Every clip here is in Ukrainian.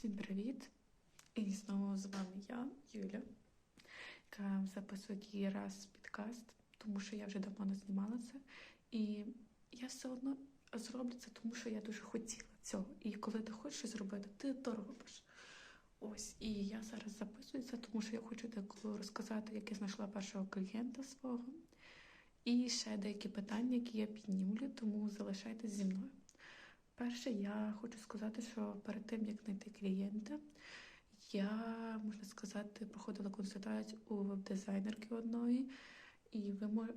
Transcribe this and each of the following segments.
Всім привіт! І знову з вами я, Юля, яка записує її раз підкаст, тому що я вже давно не знімала це. І я все одно зроблю це, тому що я дуже хотіла цього. І коли ти хочеш зробити, ти то робиш. Ось, і я зараз записую це, тому що я хочу деколи розказати, як я знайшла першого клієнта свого. І ще деякі питання, які я піднімлю, тому залишайтесь зі мною. Перше, я хочу сказати, що перед тим, як знайти клієнта, я, можна сказати, проходила консультацію у веб-дизайнерки одної, і ви.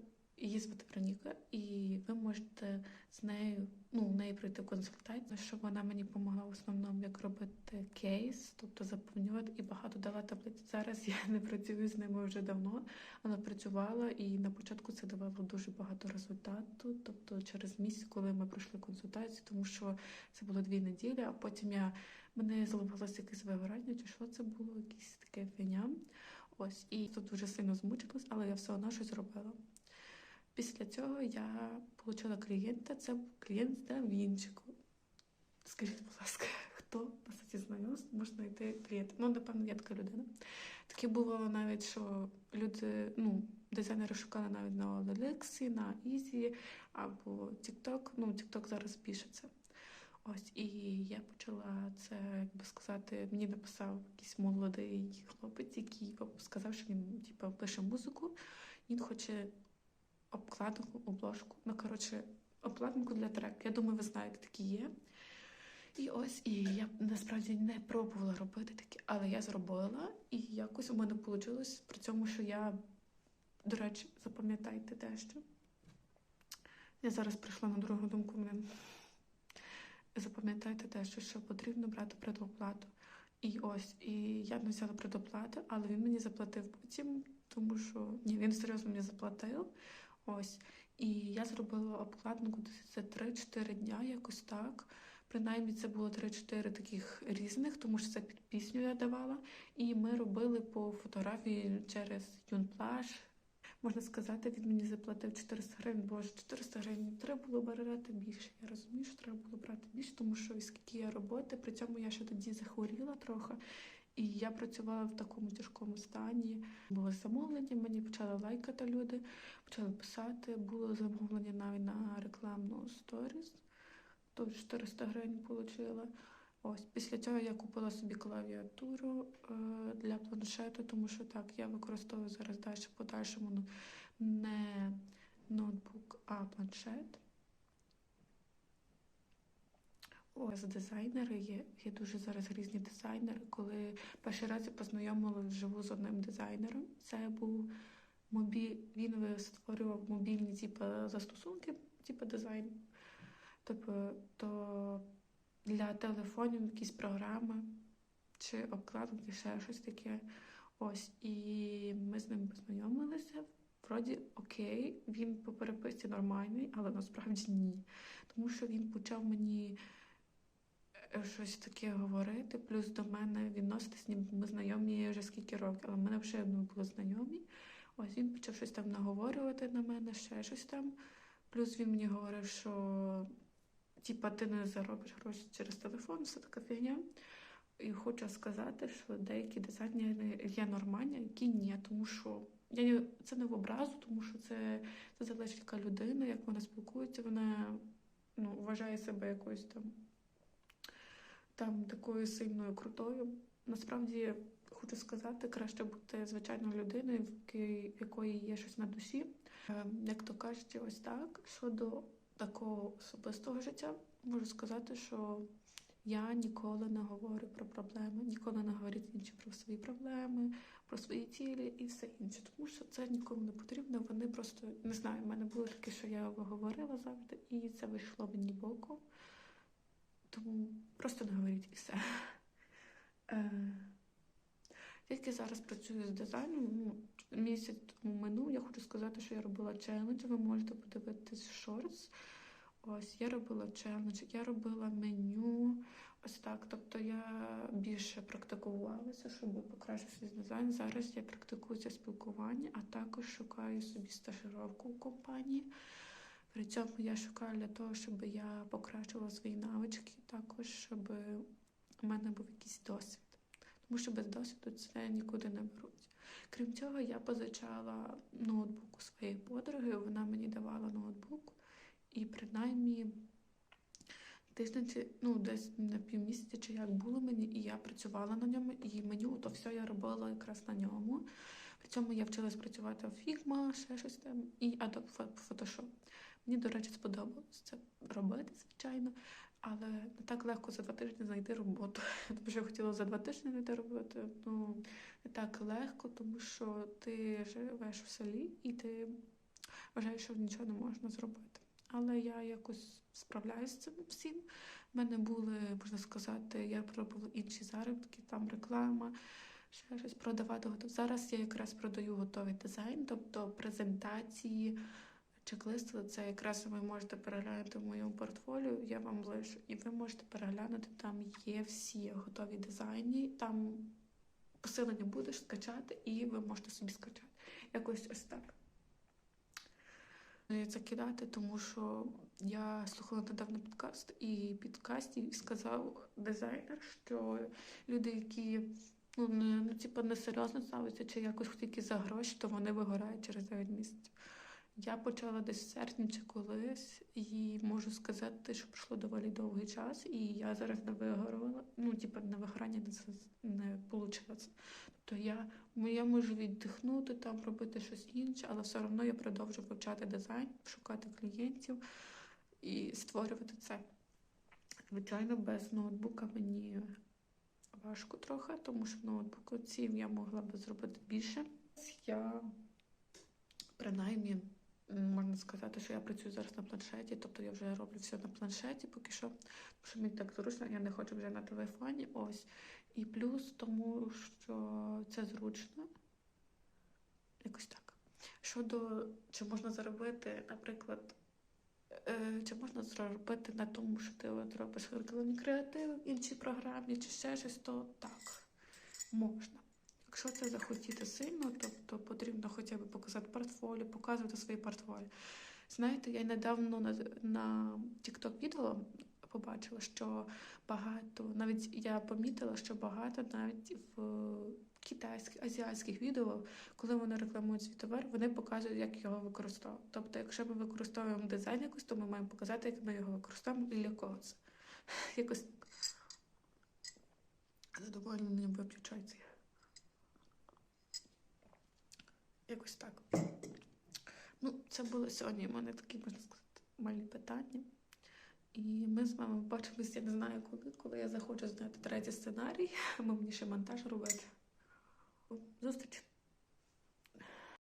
Її звати Вероніка, і ви можете з нею, ну, у неї пройти консультацію, щоб вона мені допомогла в основному, як робити кейс, тобто заповнювати і багато дала таблиць. Зараз я не працюю з ними вже давно, але працювала, і на початку це давало дуже багато результату. Тобто через місяць, коли ми пройшли консультацію, тому що це було дві неділі, а потім я мене зламалося якесь вигорання, чи що це було, якесь таке фіня. Ось, і тут дуже сильно змучилась, але я все одно щось робила. Після цього я отримала клієнта, це був клієнт з Давінчику. Скажіть, будь ласка, хто на сайті знайомств може знайти клієнта? Ну, напевно, я така людина. Таке було навіть, що люди, ну, дизайнери шукали навіть на OLX, на Easy або TikTok. Ну, TikTok зараз пишеться. Ось, і я почала це, як би сказати, мені написав якийсь молодий хлопець, який сказав, що він типу, пише музику, він хоче обкладинку, обложку. Ну, коротше, обкладинку для треку. Я думаю, ви знаєте, такі є. І ось, і я насправді не пробувала робити таке, але я зробила, і якось у мене вийшло при цьому, що я, до речі, запам'ятайте дещо. Я зараз прийшла на другу думку. Мене запам'ятайте те, що потрібно брати предоплату. І ось, і я не взяла предоплату, але він мені заплатив потім, тому що ні, він серйозно мені заплатив. Ось. І я зробила обкладинку це 3-4 дня, якось так. Принаймні, це було 3-4 таких різних, тому що це під пісню я давала. І ми робили по фотографії через Юнплаш. Можна сказати, він мені заплатив 400 гривень, боже, 400 гривень. Треба було брати більше. Я розумію, що треба було брати більше, тому що скільки я роботи, при цьому я ще тоді захворіла трохи. І я працювала в такому тяжкому стані. Було замовлення, мені почали лайкати люди, почали писати. Було замовлення навіть на рекламну сторіс. Тож 400 гривень отримала. Ось після цього я купила собі клавіатуру е, для планшету, тому що так, я використовую зараз далі подальшому ну, не ноутбук, а планшет. Ось дизайнери є. Є дуже зараз різні дизайнери. Коли перший раз я познайомилася вживу з одним дизайнером, це був мобіль. Він створював мобільні типу, застосунки, типу дизайн. Тобто то для телефонів якісь програми чи обкладинки, ще щось таке. Ось, і ми з ним познайомилися. Вроді окей, він по переписці нормальний, але насправді ні. Тому що він почав мені щось таке говорити, плюс до мене відноситись, ніби ми знайомі вже скільки років, але ми вже не були знайомі. Ось він почав щось там наговорювати на мене, ще щось там. Плюс він мені говорив, що типа ти не заробиш гроші через телефон, все така фігня. І хочу сказати, що деякі дизайнери є нормальні, які ні, тому що я це не в образу, тому що це це залежить яка людина, як вона спілкується, вона ну, вважає себе якоюсь там там такою сильною крутою. Насправді хочу сказати, краще бути звичайною людиною, в якої є щось на душі. Як то кажуть, ось так. Щодо такого особистого життя, можу сказати, що я ніколи не говорю про проблеми, ніколи не говорю інші про свої проблеми, про свої цілі і все інше. Тому що це нікому не потрібно. Вони просто не знаю, в мене було таке, що я говорила завжди, і це вийшло мені боком. Тому просто не говоріть і все. Е, Тільки зараз працюю з дизайном. Ну, Місяць тому минув, я хочу сказати, що я робила челендж. Ви можете подивитись шортс. Ось я робила челендж, я робила меню. Ось так. Тобто я більше практикувалася, щоб покращити свій дизайн. Зараз я практикуюся спілкування, а також шукаю собі стажировку в компанії. При цьому я шукаю для того, щоб я покращила свої навички, також щоб у мене був якийсь досвід. Тому що без досвіду це нікуди не беруть. Крім цього, я позичала ноутбук у своєї подруги, вона мені давала ноутбук, і принаймні тиждень ну десь на півмісяця чи як було мені, і я працювала на ньому, і мені то все я робила якраз на ньому. При цьому я вчилась працювати в Figma, ще щось там, і Adobe Photoshop. Мені, до речі, сподобалось це робити, звичайно, але не так легко за два тижні знайти роботу. Тому що я хотіла за два тижні знайти роботу. Ну не так легко, тому що ти живеш в селі і ти вважаєш, що нічого не можна зробити. Але я якось справляюся з цим всім. У мене були, можна сказати, я пробувала інші заробітки, там реклама, ще щось продавати. Зараз я якраз продаю готовий дизайн, тобто презентації, чек-листи. Це якраз ви можете переглянути в моєму портфоліо. Я вам лишу, і ви можете переглянути. Там є всі готові дизайни. Там посилення будеш скачати, і ви можете собі скачати. Якось ось так. Це кидати, тому що я слухала недавно підкаст, і підкасті сказав дизайнер, що люди, які ну не ну, типу, не серйозно ставляться чи якось тільки за гроші, то вони вигорають через 9 місяців. Я почала десь в серпні чи колись, і можу сказати, що пройшло доволі довгий час, і я зараз не вигорала. Ну, типу, на вигорання не, не вийшло. Тобто я, я можу віддихнути, там робити щось інше, але все одно я продовжу вивчати дизайн, шукати клієнтів і створювати це. Звичайно, без ноутбука мені важко трохи, тому що в ноутбуку цим я могла би зробити більше. Я принаймні можна сказати, що я працюю зараз на планшеті, тобто я вже роблю все на планшеті поки що, тому що мені так зручно, я не хочу вже на телефоні. Ось. І плюс тому, що це зручно. Якось так. Щодо чи можна заробити, наприклад, е, чи можна заробити на тому, що ти от робиш рекламні креативи в іншій програмі, чи ще щось, то так, можна. Якщо це захотіти сильно, тобто показати портфоліо, показувати свої портфоліо. Знаєте, я недавно на, на TikTok відео побачила, що багато, навіть я помітила, що багато навіть в китайських, азіатських відео, коли вони рекламують свій товар, вони показують, як його використовувати. Тобто, якщо ми використовуємо дизайн якось, то ми маємо показати, як ми його використовуємо і для кого це. Якось задоволення виключається. Якось так. Ну, це було сьогодні. У мене такі, можна сказати, малі питання. І ми з вами побачимось, я не знаю коли, коли я захочу зняти третій сценарій, бо мені ще монтаж робити. Зустріч!